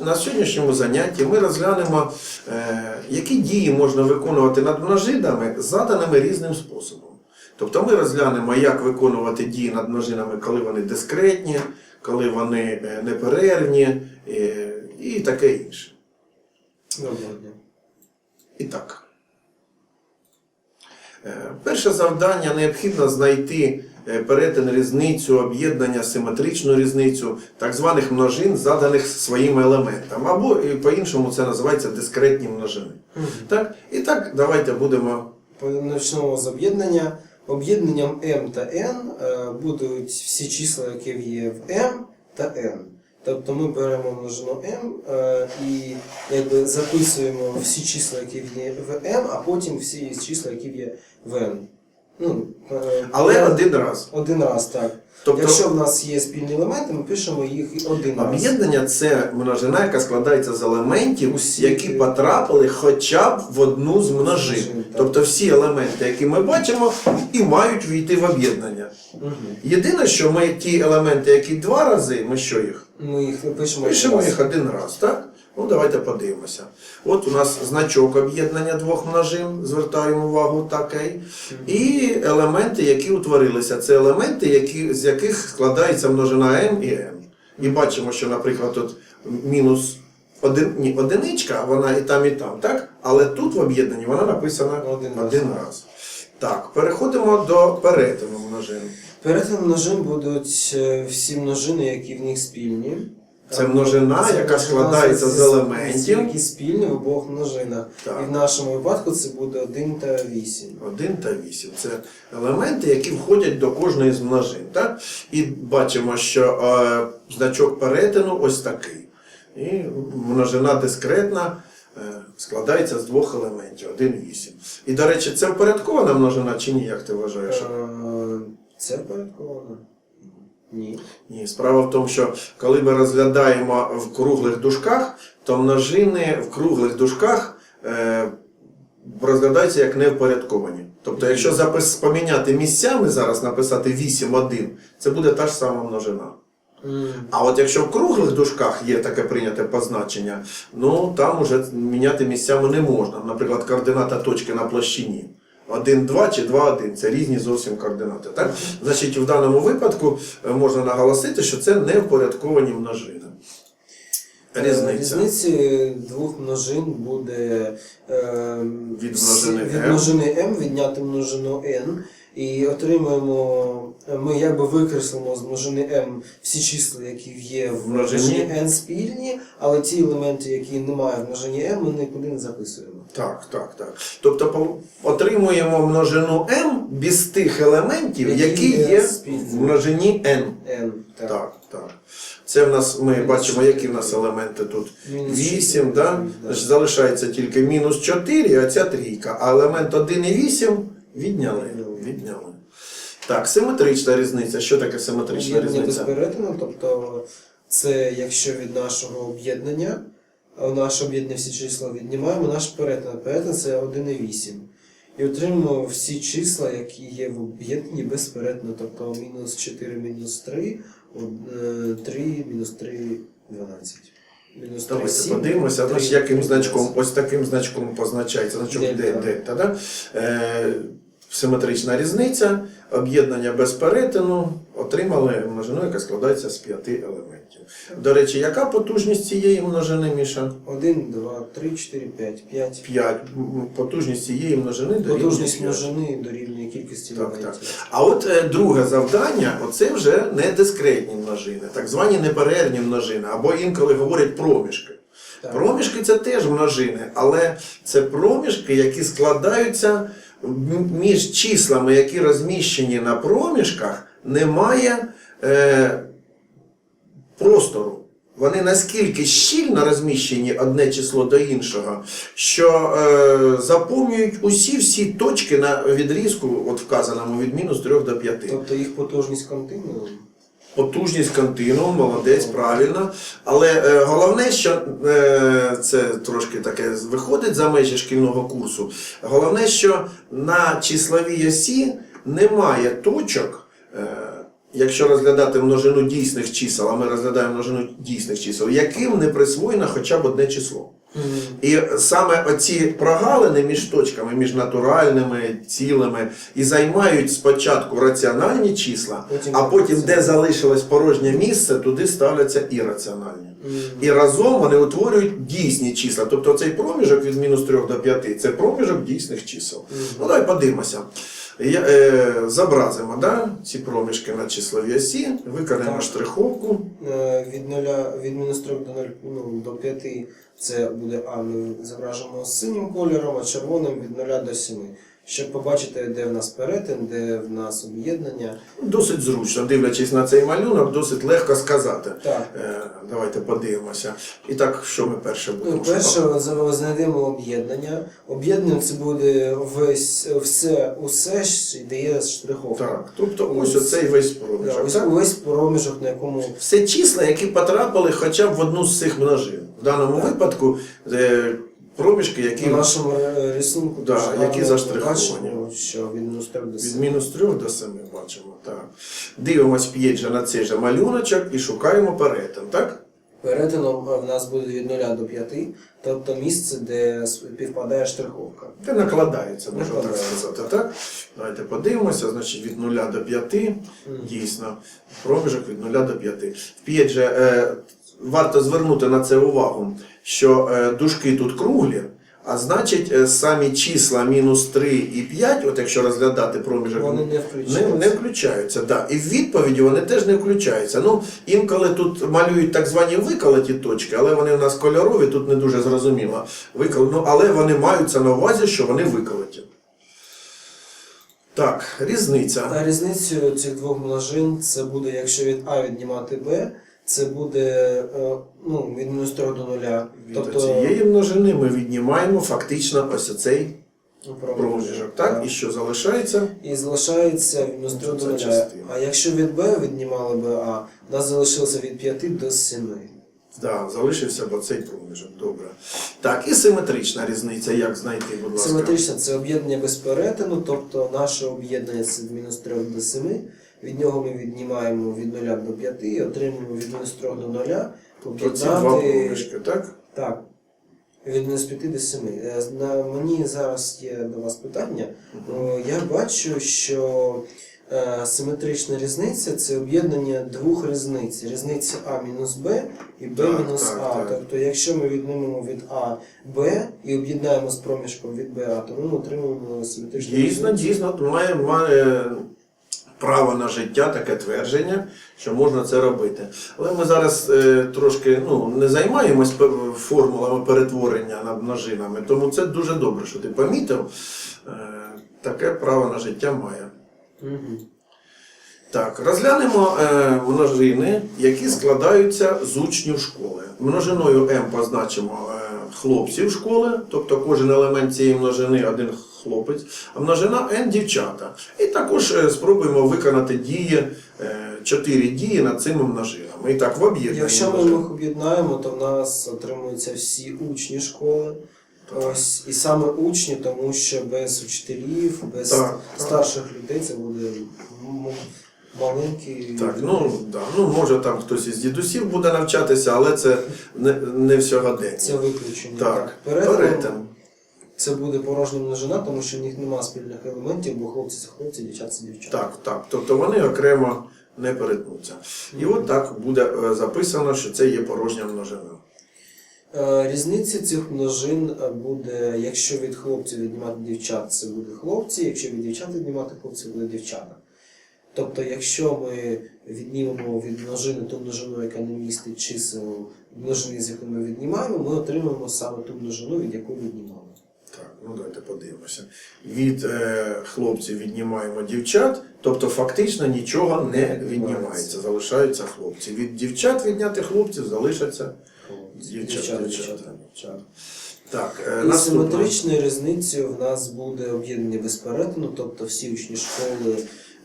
На сьогоднішньому занятті ми розглянемо, е, які дії можна виконувати над множинами, заданими різним способом. Тобто ми розглянемо, як виконувати дії над множинами, коли вони дискретні, коли вони е, неперервні е, і таке інше. І так. Перше завдання необхідно знайти перетин різницю, об'єднання, симетричну різницю так званих множин, заданих своїми елементами. Або по-іншому це називається дискретні множини. Так? І так, давайте будемо. Почнемо з об'єднання. Об'єднанням m та n е, будуть всі числа, які є в m та n. Тобто ми беремо множину m е, і якби записуємо всі числа, які є в m, а потім всі числа, які є в n. Ну, е, Але я- один раз. один раз, так. Тобто Якщо в нас є спільні елементи, ми пишемо їх один раз. об'єднання це множина, яка складається з елементів, Усі. які потрапили хоча б в одну з множин. Тобто всі елементи, які ми бачимо, і мають війти в об'єднання. Мгм. Єдине, що ми ті елементи, які два рази, ми що їх? Ми їх пишемо. Пишемо один їх один раз, так? Ну, давайте подивимося. От у нас значок об'єднання двох множин, звертаємо увагу такий. І елементи, які утворилися. Це елементи, які, з яких складається множина m і n. І бачимо, що, наприклад, тут мінус один, ні, одиничка, вона і там, і там, так? Але тут в об'єднанні вона написана Один один, раз. раз. Так, переходимо до перетину множин. Перетин множин будуть е, всі множини, які в них спільні. Це множина, це яка складається з елементів. Які спільні в обох множинах. Так. І в нашому випадку це буде 1 та 8. 1 та 8. Це елементи, які входять до кожної з множин. Так? І бачимо, що е, значок перетину ось такий. І множина дискретна е, складається з двох елементів 1 8. І, до речі, це впорядкована множина чи ні, як ти вважаєш? Е, Це впорядковано? Ні. Ні, справа в тому, що коли ми розглядаємо в круглих дужках, то множини в круглих дужках е, розглядаються як невпорядковані. Тобто, якщо запис, поміняти місцями зараз, написати 8-1, це буде та ж сама множина. А от якщо в круглих дужках є таке прийняте позначення, ну там уже міняти місцями не можна. Наприклад, координата точки на площині. 1, 2 чи 2, 1 це різні зовсім координати. Так? Значить, в даному випадку е, можна наголосити, що це не впорядковані множини. Е, Різниця. Різниці двох множин буде е, Від множини від множини m відняти множину n. І отримаємо, ми якби викреслимо з множини m всі числа, які є в множині. n спільні, але ті елементи, які немає в множині m, ми нікуди не записуємо. Так, так, так. Тобто отримуємо множину m без тих елементів, Які які є спільні. в множині n. n. Так. Так, так. Це в нас ми Мінус бачимо, чотири. які в нас елементи тут. Мінус 8, чотири, да? да. Залишається тільки мінус 4, а ця трійка. А елемент 1 і 8 відняли. Відняли. відняли. Так, симетрична різниця. Що таке симетрична Об'єднання без різниця? перетину, тобто це якщо від нашого об'єднання, а наше об'єднання всі числа віднімаємо, наш перетин. Перетин це 1,8. І отримуємо всі числа, які є в об'єднанні без перетину, тобто мінус 4, мінус 3, 3, мінус 3, 12. Мінус Давайте подивимося, 3, значить, яким значком, ось таким значком позначається значок Дельта. Дельта. Да? Е, симетрична різниця, об'єднання без перетину, отримали множину, яка складається з п'яти елементів. До речі, яка потужність цієї множини, Міша? 1, 2, 3, 4, 5, 5. 5. Потужність цієї множини дорівнює Потужність 5. множини дорівнює кількості Так, елементів. так. А от е, друге завдання оце вже не дискретні множини, так звані неперервні множини, або інколи говорять проміжки. Так. Проміжки це теж множини, але це проміжки, які складаються між числами, які розміщені на проміжках, немає е, простору. Вони наскільки щільно розміщені одне число до іншого, що е, заповнюють усі всі точки на відрізку, от вказаному від мінус 3 до 5. Тобто їх потужність континуум. Потужність континуум, молодець, правильно. Але е, головне, що е, це трошки таке виходить за межі шкільного курсу. Головне, що на числовій осі немає точок, е, якщо розглядати множину дійсних чисел, а ми розглядаємо множину дійсних чисел, яким не присвоєно хоча б одне число. І саме оці прогалини між точками, між натуральними, цілими, і займають спочатку раціональні числа, а потім, де залишилось порожнє місце, туди ставляться ірраціональні. І разом вони утворюють дійсні числа. Тобто цей проміжок від мінус 3 до 5 це проміжок дійсних чисел. Ну давай подивимося. Я, е, зобразимо да, ці проміжки на числовій осі, виконаємо штриховку. Е, Від 0, від мінус 3 до 0, ну, до 5 це буде А, ми зображимо синім кольором, а червоним від 0 до 7. Щоб побачити, де в нас перетин, де в нас об'єднання. Досить зручно, дивлячись на цей малюнок, досить легко сказати. Так. Е, давайте подивимося. І так, що ми перше будемо? Ну, перше шукати? знайдемо об'єднання. Об'єднання це буде весь все, усе, що дає штриховка. Так, тобто ось оцей весь проміжок. ось так? весь проміжок, на якому Все числа, які потрапили хоча б в одну з цих множин. В даному випадку е, проміжки, які в нашому е, рисунку Да, дуже які гарно заштриховані. бачимо, що від мінус 3 до від 7. мінус 3 до 7 бачимо. Так. Дивимось п'ять же на цей же малюночок і шукаємо перетин, так? Перетином е, в нас буде від 0 до 5, тобто місце, де співпадає штриховка. Де накладається, можна так Накладається. сказати. Так? Давайте подивимося, значить від 0 до 5, дійсно, проміжок від 0 до 5. Вп'ять же е, варто звернути на це увагу, що е, дужки тут круглі, а значить е, самі числа мінус 3 і 5, от якщо розглядати проміжок, Вони не не, включаються. не включаються. Да. І в відповіді вони теж не включаються. Ну, інколи тут малюють так звані виколоті точки, але вони у нас кольорові, тут не дуже зрозуміло. Викол... Ну, але вони маються на увазі, що вони виколоті. Так, різниця. А різницею цих двох множин це буде, якщо від А віднімати Б, це буде е, ну, від мінус 3 до 0. Від Тобто цієї множини ми віднімаємо фактично ось цей ну, проміжок. Так? І що залишається? І залишається від мінус 3 до 0. А якщо від Б віднімали Б А, у нас залишилося від 5 до 7. Да, залишився б цей проміжок. Добре. Так, і симетрична різниця. Як знайти, будь ласка? Симетричне це об'єднання без перетину, тобто наше об'єднання це від мінус 3 до 7. Від нього ми віднімаємо від 0 до 5 і отримуємо від мінус 3 до 0. Тобто ці два Об'єднати так? Так. Від мінус 5 до 7. Е, На мені зараз є до вас питання. О, Я бачу, що е, симетрична різниця це об'єднання двох різниць. Різниці А мінус Б і Б мінус А. Тобто, якщо ми віднимемо від А Б і об'єднаємо з проміжком від Б А, то ми отримуємо симетричну Дійсно, різницю. дійсно, має, має право на життя таке твердження, що можна це робити. Але ми зараз е, трошки ну, не займаємось формулами перетворення над множинами, тому це дуже добре, що ти помітив. Е, таке право на життя має. Так, розглянемо е, множини, які складаються з учнів школи. Множиною m позначимо е, хлопців школи, тобто кожен елемент цієї множини один хлопець, а множина n дівчата. І також е, спробуємо виконати дії, е, чотири дії над цими множинами. І так, в об'єднанні. Якщо ми їх об'єднаємо, то в нас отримуються всі учні школи. Ось і саме учні, тому що без учителів, без Так, так. старших людей це буде м- маленький. Так, ну, да, ну може там хтось із дідусів буде навчатися, але це не, не всьогодення. Це виключення. Так, Перетин, перетин. це буде порожня множина, тому що в них немає спільних елементів, бо хлопці це хлопці, дівчата це дівчата. Так, так. Тобто вони окремо не перетнуться. І от так буде е, записано, що це є порожня множина. Е, Різниця цих множин е, буде, якщо від хлопців віднімати дівчат, це буде хлопці, якщо від дівчат віднімати хлопців, буде дівчата. Тобто, якщо ми віднімемо від множини ту множину, яка не містить чисел множини, з якої ми віднімаємо, ми отримаємо саме ту множину, від якої віднімали. Так, ну давайте подивимося. Від е, хлопців віднімаємо дівчат, тобто фактично нічого не віднімається. залишаються хлопці. Від дівчат відняти хлопців залишаться. Хлопці, Дівчата, дівчата, дівчата. дівчата, дівчата. Так, е, І наступна. симетричною різницею в нас буде об'єднання без перетину, тобто всі учні школи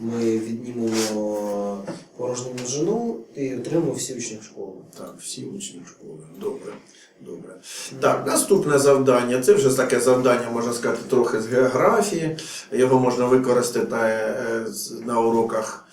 ми віднімемо порожню множину і отримуємо всі учні школи. Так, всі учні школи. Добре. Добре. Так, наступне завдання. Це вже таке завдання, можна сказати, трохи з географії. Його можна використати на, е, на уроках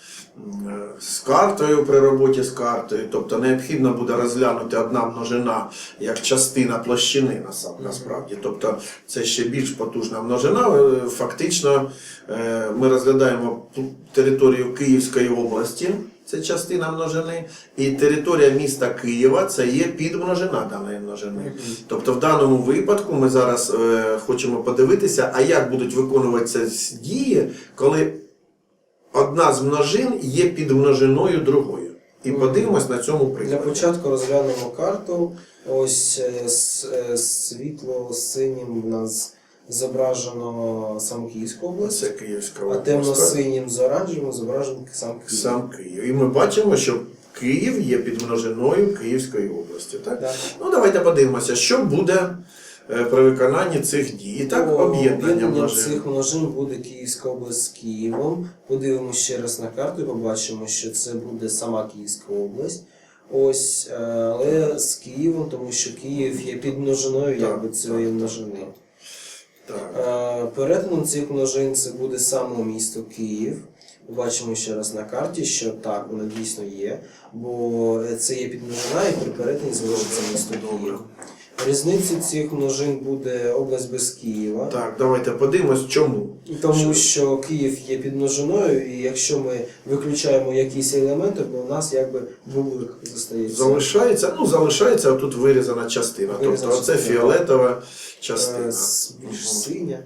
з картою при роботі з картою. Тобто необхідно буде розглянути одна множина як частина площини насправді. Тобто це ще більш потужна множина. Е, Фактично е, ми розглядаємо територію Київської області. Це частина множини, і територія міста Києва це є підмножина даної множини. Тобто, в даному випадку ми зараз е, хочемо подивитися, а як будуть виконуватися дії, коли одна з множин є підмножиною другою. І подивимось на цьому Для прикладі. початку розглянемо карту. Ось е, е, світло синім у нас зображено сам Київську область, Це Київська а область. темно-синім з оранжевим зображено сам Київ. Сам Київ. І ми бачимо, що Київ є підмножиною Київської області. Так? Так. Ну, давайте подивимося, що буде при виконанні цих дій. І так, об'єднання множин. цих множин буде Київська область з Києвом. Подивимося ще раз на карту і побачимо, що це буде сама Київська область. Ось, е, але з Києвом, тому що Київ є підмножиною Так, якби цієї множини. Так. Е, Перетином цих множин це буде саме місто Київ. Бачимо ще раз на карті, що так, воно дійсно є, бо це є підмножина і при перетині залишиться місто Київ. Різницею цих множин буде область без Києва. так, давайте подивимось, чому. Тому що Київ є під множиною, і якщо ми виключаємо якісь елементи, то у нас якби вулик зостається. Залишається, ну залишається тут вирізана частина. Вирізана тобто частина. це фіолетова Е, частина. с- більш синя.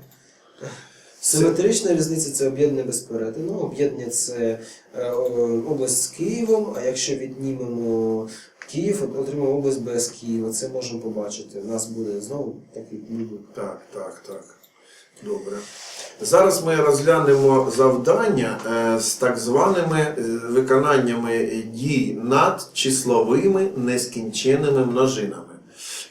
Симетрична різниця це об'єднання без перетину. Об'єднання це е, область з Києвом, а якщо віднімемо Київ, от отримаємо область без Києва. Це можемо побачити. У нас буде знову такий. Так, так, так. Добре. Зараз ми розглянемо завдання е, з так званими е, виконаннями дій над числовими нескінченими множинами.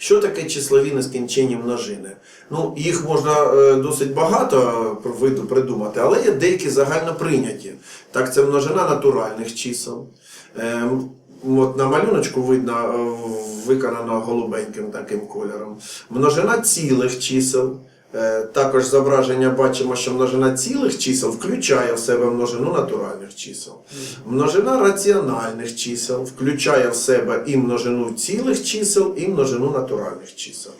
Що таке числові нескінченні множини? Ну, їх можна е, досить багато е, виду придумати, але є деякі загально прийняті. Так, це множина натуральних чисел. Ем, От на малюночку видно е, виконано голубеньким таким кольором. Множина цілих чисел. Е, Також зображення бачимо, що множина цілих чисел включає в себе множину натуральних чисел. Множина раціональних чисел включає в себе і множину цілих чисел, і множину натуральних чисел.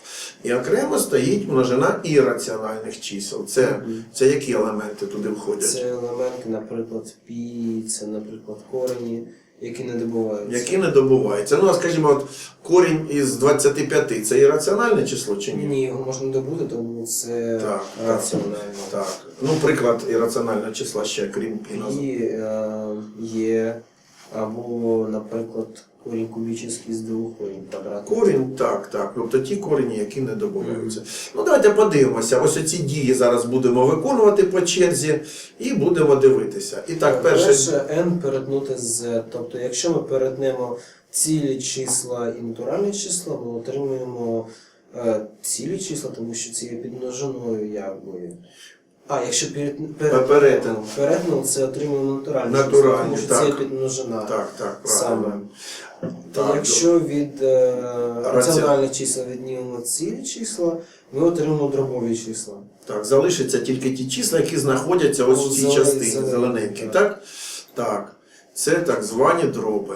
І окремо стоїть множина ірраціональних чисел. Це, це які елементи туди входять? Це елементи, наприклад, пі, це, наприклад, корені, які не добуваються. Які не добуваються. Ну, а скажімо, от корінь із 25 це ірраціональне число чи ні? Ні, його можна добути, тому це Так, раціонально. Так. Ну, приклад ірраціонального числа ще крім пі. І е, є або, наприклад, корінь кубічний з двох корінь квадратних. Корінь, так, так. Тобто ті корені, які не добуваються. Ну, давайте подивимося. Ось оці дії зараз будемо виконувати по черзі і будемо дивитися. І так, перше. Перше n перетнути з z. Тобто, якщо ми перетнемо цілі числа і натуральні числа, ми отримуємо е, цілі числа, тому що це є підмножиною якби. А, якщо перет- перетнемо, Перетин. це отримуємо натуральні, числа, Натуральні, тому що так. це підмножина. Так, так, Саме. правильно. Та Так, якщо від е, раціональних чисел віднімемо цілі числа, ми отримаємо дробові числа. Так, залишаться тільки ті числа, які знаходяться ось в цій зелені- частині, зелені, зелененькі. так. Так? Так. Це так звані дроби.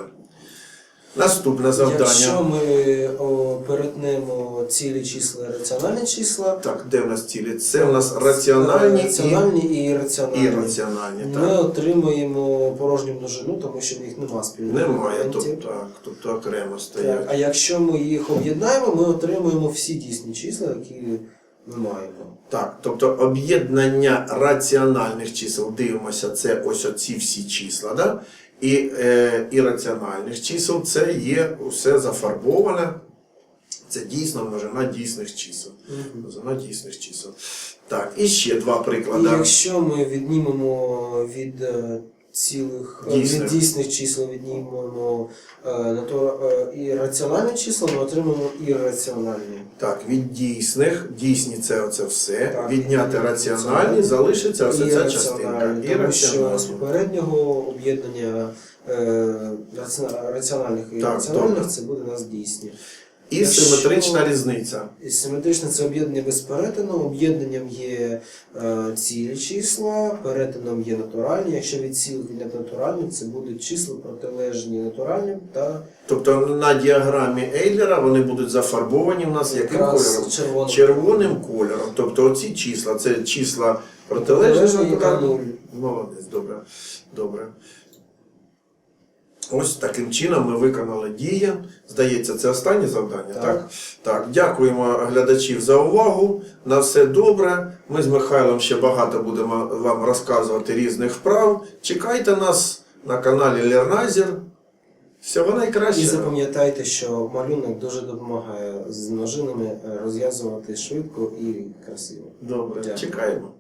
Наступне завдання. Якщо ми о, перетнемо цілі числа і раціональні числа, Так, де в нас цілі? Це в нас раціональні, раціональні і і ірраціональні. ірраціональні. Ми Так? отримуємо порожню множину, тому що в них нема спільних Немає, тобто, так, тобто окремо Так, стоять. а якщо ми їх об'єднаємо, ми отримуємо всі дійсні числа, які ми маємо. Так, тобто об'єднання раціональних чисел, дивимося, це ось оці всі числа, да? І е, ірраціональних чисел це є усе зафарбоване. Це дійсно множина дійсних чисел. Множина дійсних чисел. Так, і ще два І приклади. якщо ми віднімемо від е, цілих е, Дійсних. від дійсних чисел, віднімемо е, е, і раціональні числа, ми отримаємо ірраціональні. Так, від дійсних, дійсні це оце все. Так, Відняти і раціональні, раціональні. залишиться ось ця частинка. І тому що з попереднього об'єднання е, раціональних і Так, раціональних добре. це буде у нас дійсні. І Якщо- симетрична різниця. І Симетричне це об'єднання без перетину. Об'єднанням є е, цілі числа, перетином є натуральні. Якщо від цілих від натуральних, це будуть числа протилежні натуральним та Тобто на діаграмі Ейлера вони будуть зафарбовані у нас яким кольором? червоним. Червоним кольором. Тобто оці числа, це числа протилежні Протилежні та нуль. Молодець, добре. добре. Ось таким чином ми виконали дії. Здається, це останнє завдання, так? Так. Так, дякуємо глядачів за увагу. На все добре. Ми з Михайлом ще багато будемо вам розказувати різних вправ. Чекайте нас на каналі Лернайзер. Всього І запам'ятайте, що малюнок дуже допомагає з множинами е, розв'язувати швидко і красиво. Добре, Дякую. чекаємо.